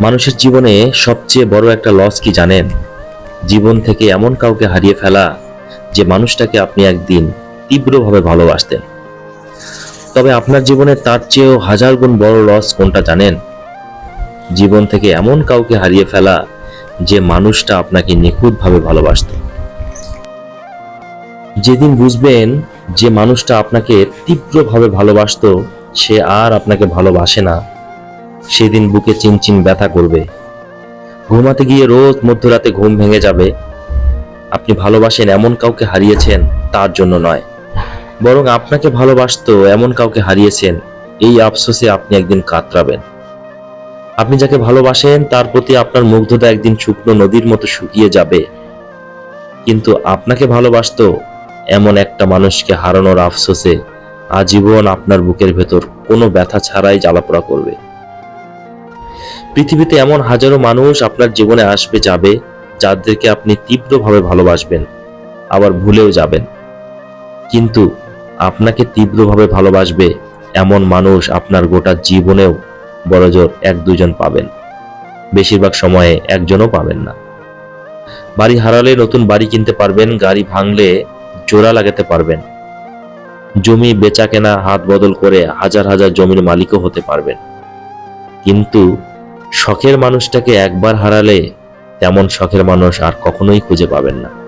মানুষের জীবনে সবচেয়ে বড় একটা লস কি জানেন? জীবন থেকে এমন কাউকে হারিয়ে ফেলা যে মানুষটাকে আপনি একদিন তীব্রভাবে ভালোবাসতেন। তবে আপনার জীবনে তার চেয়েও হাজার গুণ বড় লস কোনটা জানেন? জীবন থেকে এমন কাউকে হারিয়ে ফেলা যে মানুষটা আপনাকে নিখুঁতভাবে ভালোবাসত। যেদিন বুঝবেন যে মানুষটা আপনাকে তীব্রভাবে ভালোবাসতো, সে আর আপনাকে ভালোবাসে না। সেদিন বুকে চিনচিন ব্যথা করবে। ঘুমাতে গিয়ে রোজ মধ্যরাতে ঘুম ভেঙে যাবে। আপনি ভালোবাসেন এমন কাউকে হারিয়েছেন, তার জন্য নয়। বরং আপনাকে ভালোবাসতো এমন কাউকে হারিয়েছেন, এই আফসোসে আপনি একদিন কাতরাবেন। আপনি যাকে ভালোবাসেন, তার প্রতি আপনার মুগ্ধতা একদিন শুকনো নদীর মতো শুকিয়ে যাবে। কিন্তু আপনাকে ভালোবাসতো এমন একটা মানুষকে হারানোর আফসোসে আজীবন আপনার বুকের ভেতর কোনো ব্যথা ছাড়াই জ্বালাপোড়া করবে। পৃথিবীতে এমন হাজারো মানুষ আপনার জীবনে আসবে, যাবে, যাদেরকে আপনি তীব্রভাবে ভালোবাসবেন, আবার ভুলেও যাবেন। কিন্তু আপনাকে তীব্রভাবে ভালোবাসবে এমন মানুষ আপনার গোটা জীবনেও বড়জোর এক দুজন পাবেন। বেশিরভাগ সময়ে একজনও পাবেন না। বাড়ি হারালে নতুন বাড়ি কিনতে পারবেন, গাড়ি ভাঙলে জোড়া লাগাতে পারবেন। জমি বেচা কেনা, হাত বদল করে হাজার হাজার জমির মালিকও হতে পারবেন। কিন্তু শখের মানুষটাকে একবার হারালে তেমন শখের মানুষ আর কখনোই খুঁজে পাবেন না।